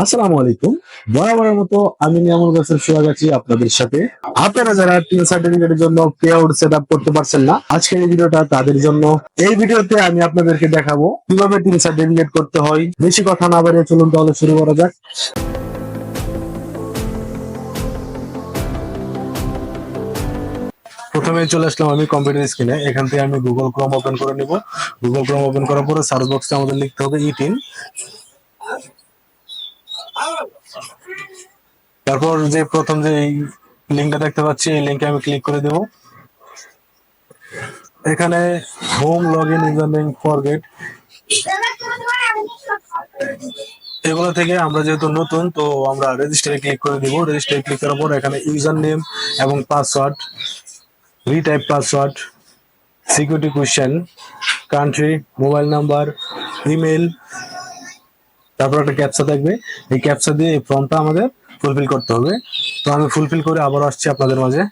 আসসালামু আলাইকুম। বরাবরের মতো আমি নিয়ামুল গাছের সোহাগ আছি আপনাদের সাথে। আপনারা যারা টিন সার্টিফিকেটের জন্য পে সেট আপ করতে পারছেন না, আজকের এই ভিডিওটা তাদের জন্য। এই ভিডিওতে আমি আপনাদেরকে দেখাবো কীভাবে টিন সার্টিফিকেট করতে হয়। বেশি কথা না বাড়িয়ে চলুন তাহলে শুরু করা যাক। প্রথমে চলে আসলাম আমি কম্পিউটার স্ক্রিনে এখান থেকে আমি গুগল ক্রোম ওপেন করে নিব। গুগল ক্রোম ওপেন করার পরে সার্চ বক্সে আমাদের লিখতে হবে ইটিন তারপর যে প্রথম যে লিঙ্কটা দেখতে পাচ্ছি, এই লিঙ্কে আমি ক্লিক করে দেব। এখানে home log in user name forget এগুলো থেকে আমরা যেহেতু নতুন, তো আমরা রেজিস্টারে ক্লিক করে দিব। রেজিস্টারে ক্লিক করার পর এখানে ইউজার নেম এবং password retype password security question country mobile number email তারপর একটা ক্যাপচা থাকবে। এই ক্যাপচা দিয়ে এই ফর্মটা আমাদের ফুলফিল করতে হবে। তো আমি ফুলফিল করে আবার আসছি আপনাদের মাঝে।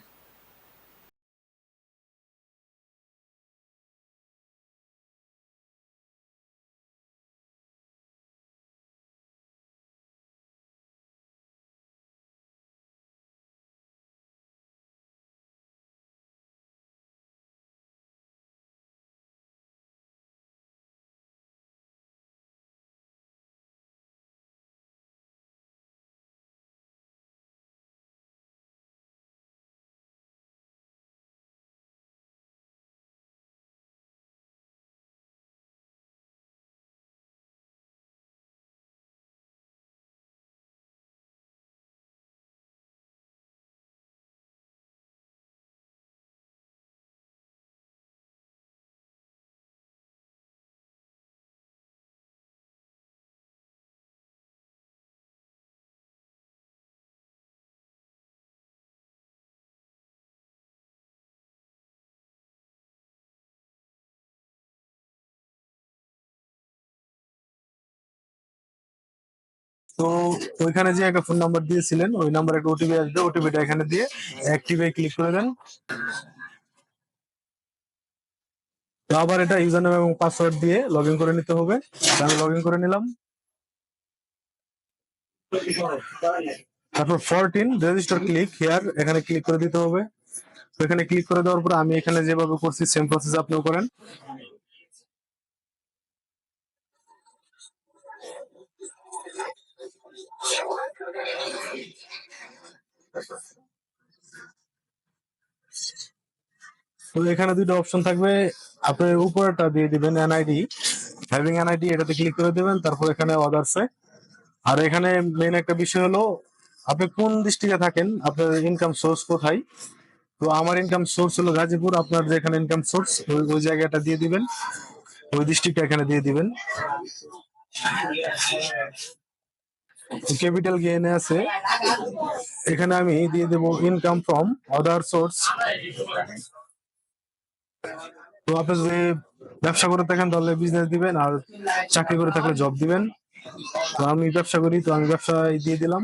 তো ওইখানে যে একটা ফোন নাম্বার দিয়েছিলেন, ওই নাম্বার একটা ওটিপি আসবে ওটিপিটা এখানে দিয়ে অ্যাক্টিভে ক্লিক করে দেন। তো আবার এটা ইউজার নেম এবং পাসওয়ার্ড দিয়ে লগ করে নিতে হবে। আমি লগ করে নিলাম। তারপর ফোরটিন রেজিস্টার ক্লিক হেয়ার এখানে ক্লিক করে দিতে হবে। তো এখানে ক্লিক করে দেওয়ার পর আমি এখানে যেভাবে করছি সেম প্রসেস আপনিও করেন। তো এখানে দুটো অপশন থাকবে। আপনি উপরেরটা দিয়ে দিবেন এনআইডি হ্যাভিং এনআইডি এটাতে ক্লিক করে দিবেন, তারপর এখানে অদার্সে আর এখানে মেন একটা বিষয় হলো, আপনি কোন ডিস্ট্রিক্টে থাকেন? আপনার ইনকাম সোর্স কোথায়? তো আমার ইনকাম সোর্স হলো গাজীপুর, আপনার যেখানে ইনকাম সোর্স ওই জায়গাটা দিয়ে দিবেন। ওই ডিস্ট্রিক্টটা এখানে দিয়ে দিবেন। ক্যাপিটাল গেইনে আছে, এখানে আমি দিয়ে দেব ইনকাম ফ্রম আদার সোর্স তো আপনি যদি ব্যবসা করে থাকেন তাহলে বিজনেস দিবেন আর চাকরি করে থাকলে জব দিবেন। তো আমি ব্যবসা করি, তো আমি ব্যবসায় দিয়ে দিলাম।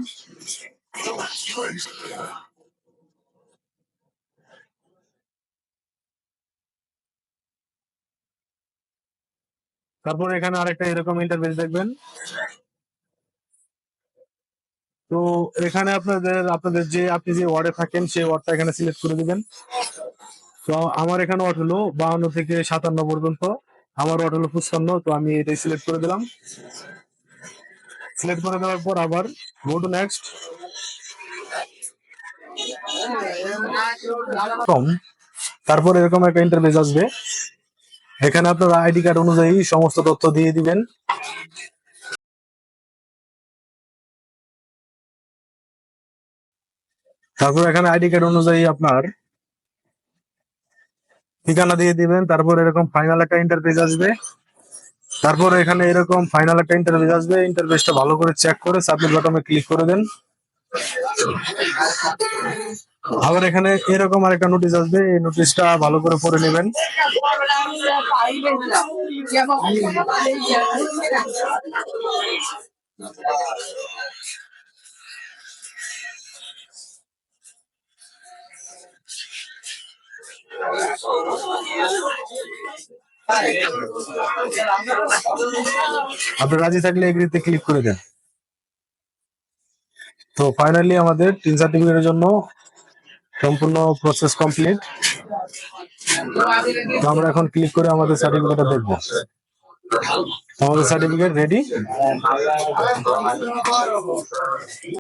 তারপর এখানে আরেকটা এরকম ইন্টারভেস দেখবেন। তো এখানে আপনাদের আপনাদের যে, আপনি যে ওয়ার্ডে থাকেন, সেই ওয়ার্ডটা এখানে সিলেক্ট করে দিবেন। তো আমার এখানে ওয়ার্ড হলো বাউন্ন থেকে সাতান্ন পর্যন্ত। আমার ওয়ার্ড হলো পঁচপান্ন, তো আমি এটাই সিলেক্ট করে দিলাম। সিলেক্ট করে দেওয়ার পর আবার গো টু নেক্সট তারপর এরকম একটা ইন্টারফেস আসবে। এখানে আপনার আইডি কার্ড অনুযায়ী সমস্ত তথ্য দিয়ে দিবেন। তারপর এখানে আইডি কার্ড অনুযায়ী আপনার ঠিকানা দিয়ে দিবেন, তারপর এরকম ফাইনাল একটা ইন্টারফেস আসবে। তারপর এখানে এরকম ফাইনাল একটা ইন্টারফেস আসবে ইন্টারফেসটা ভালো করে চেক করে সাবমিট বাটনে ক্লিক করে দেন। আবার এখানে এরকম আরেকটা নোটিশ আসবে, এই নোটিশটা ভালো করে পড়ে নেবেন। আপনি রাজি থাকলে এগ্রিতে ক্লিক করে দেন। তো ফাইনালি আমাদের টিন সার্টিফিকেটের জন্য সম্পূর্ণ প্রসেস কমপ্লিট তো আমরা এখন ক্লিক করে আমাদের সার্টিফিকেটটা দেখব। আমাদের সার্টিফিকেট রেডি